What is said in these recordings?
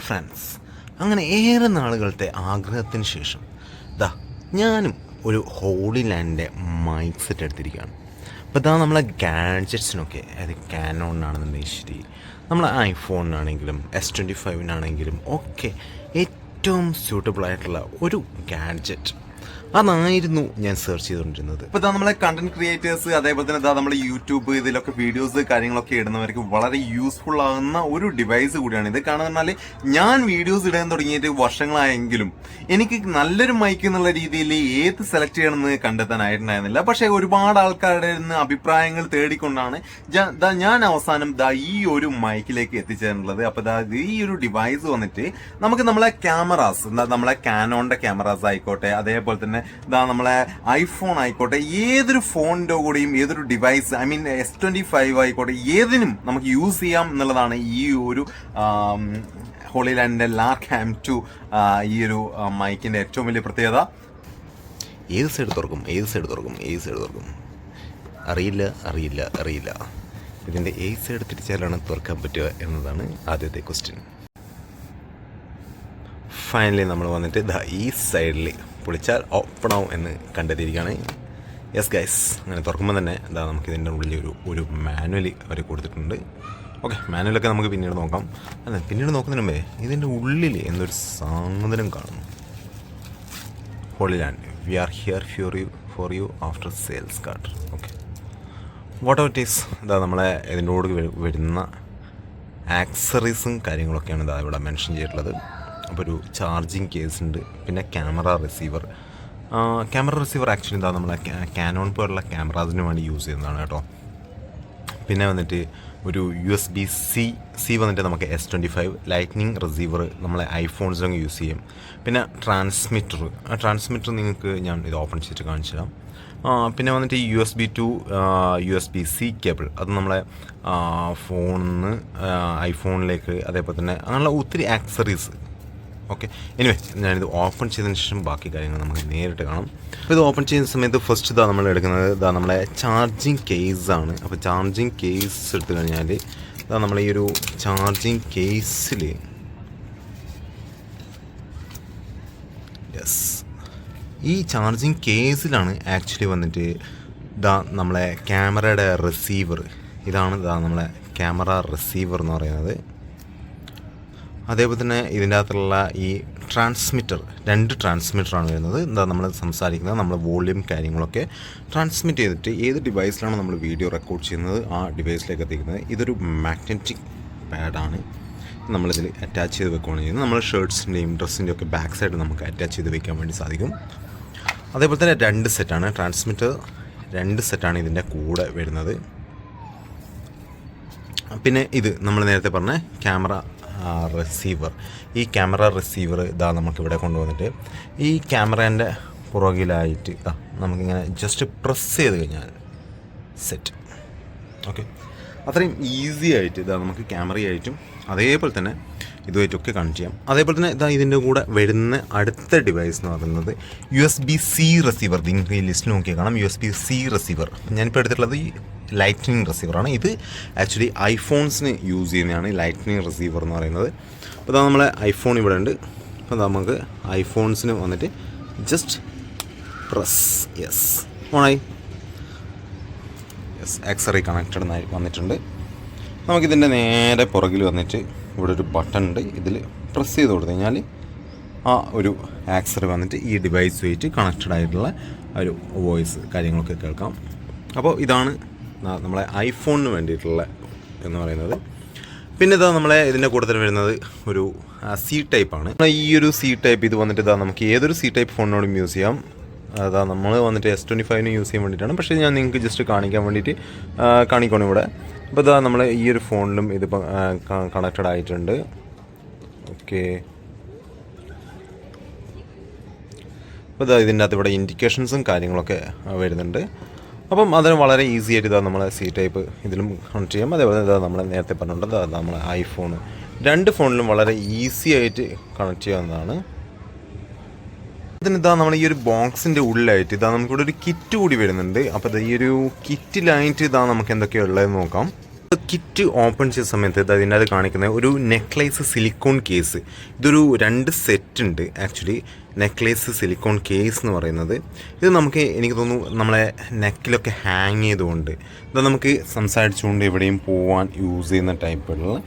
Friends അങ്ങനെ ഏറെ നാളുകളത്തെ ആഗ്രഹത്തിന് ശേഷം ദാ ഞാനും ഒരു ഹോളി ലാൻഡിന്റെ മൈക്ക് സെറ്റ് എടുത്തിരിക്കുകയാണ്. അപ്പോൾ ഇതാ നമ്മളെ ഗാഡ്ജറ്റ്സിനൊക്കെ അതായത് ക്യാനോണിനാണെന്നുണ്ടെങ്കിൽ ശരി നമ്മളെ ഐഫോണിനാണെങ്കിലും എസ് ട്വന്റി ഫൈവിനാണെങ്കിലും ഒക്കെ ഏറ്റവും സ്യൂട്ടബിൾ ആയിട്ടുള്ള ഒരു ഗാഡ്ജറ്റ് അതായിരുന്നു ഞാൻ സെർച്ച് ചെയ്തുകൊണ്ടിരുന്നത് ഇപ്പൊ നമ്മളെ കണ്ടന്റ് ക്രിയേറ്റേഴ്സ് അതേപോലെ തന്നെ നമ്മൾ യൂട്യൂബ് ഇതിലൊക്കെ വീഡിയോസ് കാര്യങ്ങളൊക്കെ ഇടുന്നവർക്ക് വളരെ യൂസ്ഫുൾ ആകുന്ന ഒരു ഡിവൈസ് കൂടിയാണ്. ഇത് കാരണം പറഞ്ഞാൽ ഞാൻ വീഡിയോസ് ഇടാൻ തുടങ്ങിയിട്ട് വർഷങ്ങളായെങ്കിലും എനിക്ക് നല്ലൊരു മൈക്ക് എന്നുള്ള രീതിയിൽ ഏത് സെലക്ട് ചെയ്യണമെന്ന് കണ്ടെത്താനായിട്ടുണ്ടായിരുന്നില്ല പക്ഷെ ഒരുപാട് ആൾക്കാരുടെ നിന്ന് അഭിപ്രായങ്ങൾ തേടിക്കൊണ്ടാണ് ഞാൻ അവസാനം ദാ ഈ ഒരു മൈക്കിലേക്ക് എത്തിച്ചേർന്നുള്ളത് അപ്പൊ ദാ ഈ ഒരു ഡിവൈസ് വന്നിട്ട് നമുക്ക് നമ്മളെ ക്യാമറാസ് എന്താ നമ്മളെ കാനോണിന്റെ ക്യാമറാസ് ആയിക്കോട്ടെ അതേപോലെ തന്നെ ഇതാ നമ്മളെ ഐഫോൺ ആയിക്കോട്ടെ ഏതൊരു ഫോണിന്റെ കൂടെയും ഏതൊരു device I mean S twenty five ആയിക്കോട്ടെ ഏതിനും നമുക്ക് യൂസ് ചെയ്യാം എന്നുള്ളതാണ് ഈ ഒരു ഹോളിലാൻഡിന്റെ ലാർക്ക് ഹാം ടു ഈ ഒരു മൈക്കിന്റെ ഏറ്റവും വലിയ പ്രത്യേകത. ഏത് സൈഡ് തുറക്കും? ഏത് സൈഡ് തുറക്കും? ഏത് സൈഡ് തുറക്കും? അറിയില്ല അറിയില്ല അറിയില്ല. ഇതിന്റെ ഏത് സൈഡ് തിരിച്ചാലാണ് തുറക്കാൻ പറ്റുക എന്നതാണ് ആദ്യത്തെ ക്വസ്റ്റ്യൻ ഫൈനലി നമ്മൾ വന്നിട്ട് ദ ഈ സൈഡിൽ പൊളിച്ചാൽ ഓപ്പൺ ആവും എന്ന് കണ്ടെത്തിയിരിക്കുകയാണ്. യെസ് ഗൈസ് അങ്ങനെ തുറക്കുമ്പോൾ തന്നെ എന്താ നമുക്ക് ഇതിന്റെ ഉള്ളിൽ ഒരു ഒരു മാനുവൽ അവർ കൊടുത്തിട്ടുണ്ട്. ഓക്കെ മാനുവലൊക്കെ നമുക്ക് പിന്നീട് നോക്കാം. അല്ല പിന്നീട് നോക്കുന്നതിന് മുമ്പേ ഇതിന്റെ ഉള്ളിൽ എന്തൊരു സാധനം കാണുന്നു. Hollyland we are here for you for you after sales card okay what out is ഇതാ നമ്മളെ ഇതിന്റെ കൂടെ വരുന്ന ആക്സറീസും കാര്യങ്ങളൊക്കെയാണ് ഇതാ ഇവിടെ മെൻഷൻ ചെയ്തിട്ടുള്ളത്. അപ്പോൾ ഒരു ചാർജിങ് കേസ് ഉണ്ട്. പിന്നെ camera receiver camera receiver actually എന്താ നമ്മളെ ക്യാനോൺ പോലുള്ള ക്യാമറാസിന് വേണ്ടി യൂസ് ചെയ്യുന്നതാണ് കേട്ടോ. പിന്നെ വന്നിട്ട് ഒരു U S B C C വന്നിട്ട് നമുക്ക് S twenty five lightning receiver നമ്മളെ ഐഫോൺസിലൊക്കെ യൂസ് ചെയ്യും. പിന്നെ ട്രാൻസ്മിറ്റർ ആ ട്രാൻസ്മിറ്റർ നിങ്ങൾക്ക് ഞാൻ ഇത് ഓപ്പൺ ചെയ്തിട്ട് കാണിച്ചു തരാം പിന്നെ വന്നിട്ട് U S B to U S B C cable അത് നമ്മളെ ഫോണിൽ നിന്ന് ഐഫോണിലേക്ക് അതേപോലെ തന്നെ അങ്ങനെയുള്ള ഒത്തിരി ആക്സറീസ് ഓക്കെ എനിവേ ഞാനിത് ഓപ്പൺ ചെയ്തതിന് ശേഷം ബാക്കി കാര്യങ്ങൾ നമുക്ക് നേരിട്ട് കാണാം. അപ്പോൾ ഇത് ഓപ്പൺ ചെയ്യുന്ന സമയത്ത് ഫസ്റ്റ് ഇതാ നമ്മൾ എടുക്കുന്നത്. ഇതാ നമ്മളെ ചാർജിങ് ആണ്. അപ്പോൾ ചാർജിങ് കേസ് എടുത്തു കഴിഞ്ഞാൽ ഇതാ നമ്മൾ ഈ ഒരു ചാർജിങ് കേസിൽ യെസ് ഈ ചാർജിങ് കേസിലാണ് ആക്ച്വലി വന്നിട്ട് ഇതാ നമ്മളെ ക്യാമറയുടെ റിസീവർ ഇതാണ് ഇതാ നമ്മളെ ക്യാമറ റിസീവർ എന്ന് പറയുന്നത്. അതേപോലെ തന്നെ ഇതിന്റെ അകത്തുള്ള ഈ ട്രാൻസ്മിറ്റർ രണ്ട് ട്രാൻസ്മിറ്ററാണ് വരുന്നത്. എന്താ നമ്മൾ സംസാരിക്കുന്നത്? നമ്മൾ വോളിയം കാര്യങ്ങളൊക്കെ ട്രാൻസ്മിറ്റ് ചെയ്തിട്ട് ഏത് ഡിവൈസിലാണ് നമ്മൾ വീഡിയോ റെക്കോർഡ് ചെയ്യുന്നത്? ആ ഡിവൈസിലേക്ക് എത്തിക്കുന്നത്. ഇതൊരു മാഗ്നറ്റിക് പാഡാണ് നമ്മളിതിൽ അറ്റാച്ച് ചെയ്ത് വെക്കുകയാണ് ചെയ്യുന്നത്. നമ്മൾ ഷർട്ട്സിന്റെയും ഡ്രസ്സിന്റെയും ഒക്കെ ബാക്ക് സൈഡ് നമുക്ക് അറ്റാച്ച് ചെയ്ത് വെക്കാൻ വേണ്ടി സാധിക്കും. അതേപോലെ തന്നെ രണ്ട് സെറ്റാണ് ട്രാൻസ്മിറ്റർ രണ്ട് സെറ്റാണ് ഇതിന്റെ കൂടെ വരുന്നത്. പിന്നെ ഇത് നമ്മൾ നേരത്തെ പറഞ്ഞ ക്യാമറ റിസീവർ ഈ ക്യാമറ റിസീവർ ഇതാ നമുക്കിവിടെ കൊണ്ടുവന്നിട്ട് ഈ ക്യാമറേന്റെ പുറകിലായിട്ട് ഇതാ നമുക്കിങ്ങനെ ജസ്റ്റ് പ്രസ് ചെയ്ത് കഴിഞ്ഞാൽ സെറ്റ് ഓക്കെ അത്രയും ഈസി ആയിട്ട് ഇതാ നമുക്ക് ക്യാമറയായിട്ടും അതേപോലെ തന്നെ ഇതുമായിട്ടൊക്കെ കണക്ട് ചെയ്യാം. അതേപോലെ തന്നെ ഇതാ ഇതിന്റെ കൂടെ വരുന്ന അടുത്ത ഡിവൈസ് എന്ന് പറയുന്നത് U S B C receiver നിങ്ങൾക്ക് ഈ ലിസ്റ്റ് നോക്കിയാൽ കാണാം. U S B C receiver ഞാനിപ്പോൾ എടുത്തിട്ടുള്ളത് ഈ ലൈറ്റ്നിങ് റിസീവറാണ് ഇത് ആക്ച്വലി ഐഫോൺസിന് യൂസ് ചെയ്യുന്നതാണ് ലൈറ്റ്നിങ് റിസീവർ എന്ന് പറയുന്നത്. അപ്പോൾ ഇതാ നമ്മളെ ഐഫോൺ ഇവിടെ ഉണ്ട്. അപ്പോൾ നമുക്ക് ഐഫോൺസിന് വന്നിട്ട് ജസ്റ്റ് പ്രസ് യെസ് ഓണായി. യെസ് എക്സറി കണക്റ്റഡ് വന്നിട്ടുണ്ട്. നമുക്കിതിന്റെ നേരെ പുറകിൽ വന്നിട്ട് ഇവിടെ ഒരു ബട്ടൺ ഉണ്ട്. ഇതിൽ പ്രസ് ചെയ്ത് കൊടുത്തു. കഴിഞ്ഞാൽ ആ ഒരു ആക്സർ വന്നിട്ട് ഈ ഡിവൈസ് വെയിറ്റ് കണക്റ്റഡ് ആയിട്ടുള്ള ഒരു വോയിസ് കാര്യങ്ങളൊക്കെ കേൾക്കാം. അപ്പോൾ ഇതാണ് നമ്മളെ ഐഫോണിന് വേണ്ടിയിട്ടുള്ള എന്ന് പറയുന്നത്. പിന്നെ ഇതാ നമ്മളെ ഇതിന്റെ കൂട്ടത്തിൽ വരുന്നത് ഒരു സി ടൈപ്പാണ് ഈ ഒരു സി ടൈപ്പ് ഇത് വന്നിട്ട് ഇതാ നമുക്ക് ഏതൊരു സി ടൈപ്പ് ഫോണിനോടും യൂസ് ചെയ്യാം. അതാ നമ്മൾ വന്നിട്ട് എസ് ട്വന്റി ഫൈവിന് യൂസ് ചെയ്യാൻ വേണ്ടിയിട്ടാണ്. പക്ഷേ ഞാൻ നിങ്ങൾക്ക് ജസ്റ്റ് കാണിക്കാൻ വേണ്ടിയിട്ട് കാണിക്കണം ഇവിടെ. അപ്പോൾ ഇതാ നമ്മൾ ഈ ഒരു ഫോണിലും ഇതിപ്പം കണക്റ്റഡ് ആയിട്ടുണ്ട്. ഓക്കെ. അപ്പോൾ ഇതാ ഇതിന്റെ അകത്ത് ഇവിടെ ഇൻഡിക്കേഷൻസും കാര്യങ്ങളൊക്കെ വരുന്നുണ്ട്. അപ്പം അതിന് വളരെ ഈസി ആയിട്ട് ഇതാ നമ്മളെ സി ടൈപ്പ് ഇതിലും കണക്ട് ചെയ്യാം. അതേപോലെ ഇതാ നമ്മൾ നേരത്തെ പറഞ്ഞിട്ടുണ്ട് നമ്മളെ ഐഫോൺ രണ്ട് ഫോണിലും വളരെ ഈസി ആയിട്ട് കണക്ട് ചെയ്യാവുന്നതാണ്. ഇതിനിതാ നമ്മൾ ഈ ഒരു ബോക്സിന്റെ ഉള്ളിലായിട്ട് ഇതാ നമുക്കിവിടെ ഒരു കിറ്റ് കൂടി വരുന്നുണ്ട്. അപ്പോൾ ഈ ഒരു കിറ്റിലായിട്ട് ഇതാ നമുക്ക് എന്തൊക്കെയാണ് ഉള്ളതെന്ന് നോക്കാം. കിറ്റ് ഓപ്പൺ ചെയ്ത സമയത്ത് ഇത് അതിന്റെ അത് കാണിക്കുന്ന ഒരു നെക്ലേസ് സിലിക്കോൺ കേസ്. ഇതൊരു രണ്ട് സെറ്റ് ഉണ്ട്. ആക്ച്വലി നെക്ലേസ് സിലിക്കോൺ കേസ് എന്ന് പറയുന്നത്. ഇത് നമുക്ക് എനിക്ക് തോന്നുന്നു നമ്മളെ നെക്കിലൊക്കെ ഹാങ് ചെയ്തുകൊണ്ട് ഇത് നമുക്ക് സംസാരിച്ചുകൊണ്ട് എവിടെയും പോവാൻ യൂസ് ചെയ്യുന്ന ടൈപ്പുള്ള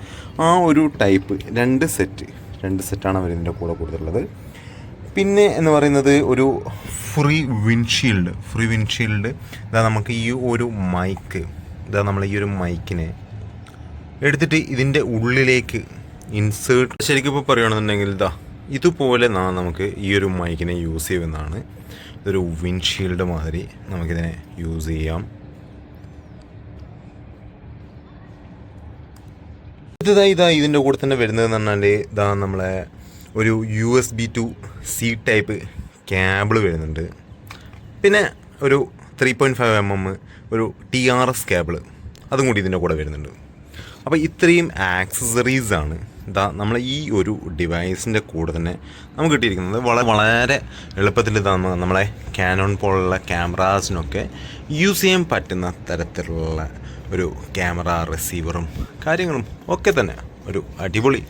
ആ ഒരു ടൈപ്പ് രണ്ട് സെറ്റ് രണ്ട് സെറ്റാണ് അവർ ഇതിന്റെ കൂടെ കൊടുത്തിട്ടുള്ളത്. പിന്നെ എന്ന് പറയുന്നത് ഒരു ഫ്രീ വിൻഷീൽഡ് ഫ്രീ വിൻഷീൽഡ് ഇതാ നമുക്ക് ഈ ഒരു മൈക്ക് ഇതാ നമ്മൾ ഈ ഒരു മൈക്കിനെ എടുത്തിട്ട് ഇതിന്റെ ഉള്ളിലേക്ക് ഇൻസേർട്ട് ശരിക്കും ഇപ്പോൾ പറയുകയാണെന്നുണ്ടെങ്കിൽ ഇതാ ഇതുപോലെ നാ നമുക്ക് ഈ ഒരു മൈക്കിനെ യൂസ് ചെയ്യുന്നതാണ് ഇതൊരു വിൻഷീൽഡ് മാതിരി നമുക്കിതിനെ യൂസ് ചെയ്യാം. ഇതാ ഇതാ ഇതിന്റെ കൂടെ തന്നെ വരുന്നതെന്ന് പറഞ്ഞാൽ ഇതാ നമ്മളെ ഒരു U S B to C type cable വരുന്നുണ്ട്. പിന്നെ ഒരു three point five M M ഒരു ടി ആർ എസ് കേബിൾ അതും കൂടി ഇതിന്റെ കൂടെ വരുന്നുണ്ട്. അപ്പോൾ ഇത്രയും ആക്സസറീസാണ് ഇതാ നമ്മൾ ഈ ഒരു ഡിവൈസിന്റെ കൂടെ തന്നെ നമുക്ക് കിട്ടിയിരിക്കുന്നത്. വളരെ വളരെ എളുപ്പത്തിൽ ഇതാ നമ്മളെ ക്യാനോൺ പോലുള്ള ക്യാമറാസിനൊക്കെ യൂസ് ചെയ്യാൻ പറ്റുന്ന തരത്തിലുള്ള ഒരു ക്യാമറ റിസീവറും കാര്യങ്ങളും ഒക്കെ തന്നെ. ഒരു അടിപൊളി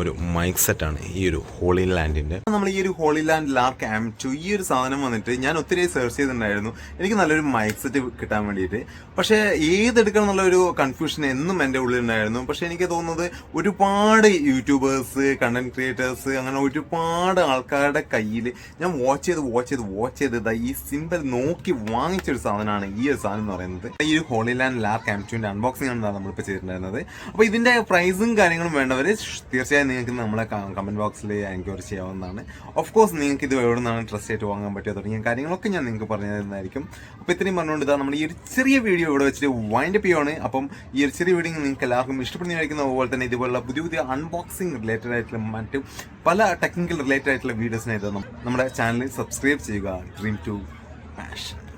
ഒരു മൈക്ക് സെറ്റാണ് ഈ ഒരു ഹോളി ലാൻഡിന്റെ നമ്മൾ ഈ ഒരു Hollyland Lark M two ഈ ഒരു സാധനം വന്നിട്ട് ഞാൻ ഒത്തിരി സെർച്ച് ചെയ്തിട്ടുണ്ടായിരുന്നു. എനിക്ക് നല്ലൊരു മൈക്ക് സെറ്റ് കിട്ടാൻ വേണ്ടിയിട്ട്. പക്ഷേ ഏതെടുക്കണം എന്നുള്ള ഒരു കൺഫ്യൂഷൻ എന്നും എന്റെ ഉള്ളിലുണ്ടായിരുന്നു. പക്ഷേ എനിക്ക് തോന്നുന്നത് ഒരുപാട് യൂട്യൂബേഴ്സ് കണ്ടന്റ് ക്രിയേറ്റേഴ്സ് അങ്ങനെ ഒരുപാട് ആൾക്കാരുടെ കയ്യിൽ ഞാൻ വാച്ച് ചെയ്ത് വാച്ച് ചെയ്ത് വാച്ച് ചെയ്ത് ഈ സിമ്പിൾ നോക്കി വാങ്ങിച്ചൊരു സാധനമാണ് ഈ ഒരു സാധനം എന്ന് പറയുന്നത്. ഈ ഒരു ഹോളി ലാൻഡ് ലാർക്ക് ആം ടുവിന്റെ അൺബോക്സിംഗ് ആണ് നമ്മളിപ്പോൾ ചെയ്തിട്ടുണ്ടായിരുന്നത്. അപ്പോൾ ഇതിന്റെ പ്രൈസും കാര്യങ്ങളും വേണ്ടവർ തീർച്ചയായും നിങ്ങൾക്ക് നമ്മളെ കമന്റ് ബോക്സിൽ എൻക്വയറി ചെയ്യാവുന്നതാണ്. ഓഫ് കോഴ്സ് നിങ്ങൾക്ക് ഇത് എവിടെ നിന്നാണ് ട്രസ്റ്റ് ആയിട്ട് വാങ്ങാൻ പറ്റുക തുടങ്ങിയ കാര്യങ്ങളൊക്കെ ഞാൻ നിങ്ങൾക്ക് പറഞ്ഞു തരുന്നതായിരിക്കും. അപ്പോൾ ഇത്രയും പറഞ്ഞുകൊണ്ട് ഇതാ നമ്മൾ ഈ ഒരു ചെറിയ വീഡിയോ ഇവിടെ വെച്ചിട്ട് വൈൻഡ് അപ്പ് ചെയ്യുവാണ്. അപ്പം ഈ ഒരു ചെറിയ വീഡിയോ നിങ്ങൾക്ക് എല്ലാവർക്കും ഇഷ്ടപ്പെടുന്നതായിരിക്കുന്ന അതുപോലെ തന്നെ ഇതുപോലുള്ള പുതിയ പുതിയ അൺബോക്സിംഗ് റിലേറ്റഡ് ആയിട്ടുള്ള മറ്റ് പല ടെക്നിക്കൽ റിലേറ്റഡ് ആയിട്ടുള്ള വീഡിയോസിനായിട്ട് നമ്മുടെ ചാനൽ സബ്സ്ക്രൈബ് ചെയ്യുക. Dream to passion